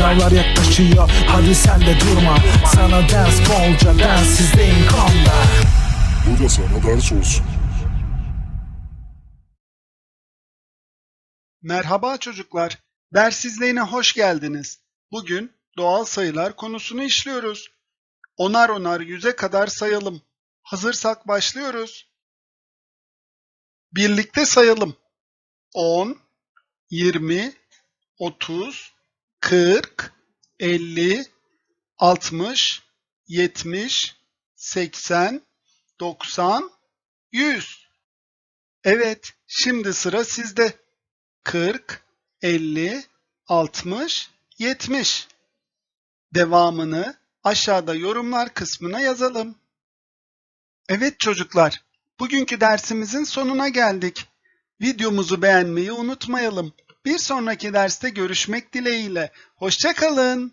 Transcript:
Sınavlar yaklaşıyor hadi sen de durma Sana ders bolca denssizliğin konda Bu da sana ders olsun. Merhaba çocuklar. Ders izleyine hoş geldiniz. Bugün doğal sayılar konusunu işliyoruz. Onar onar yüze kadar sayalım. Hazırsak başlıyoruz. Birlikte sayalım. 10, 20, 30, 40, 50, 60, 70, 80, 90, 100. Evet, şimdi sıra sizde. 40, 50, 60, 70. Devamını aşağıda yorumlar kısmına yazalım. Evet çocuklar, bugünkü dersimizin sonuna geldik. Videomuzu beğenmeyi unutmayalım. Bir sonraki derste görüşmek dileğiyle. Hoşçakalın.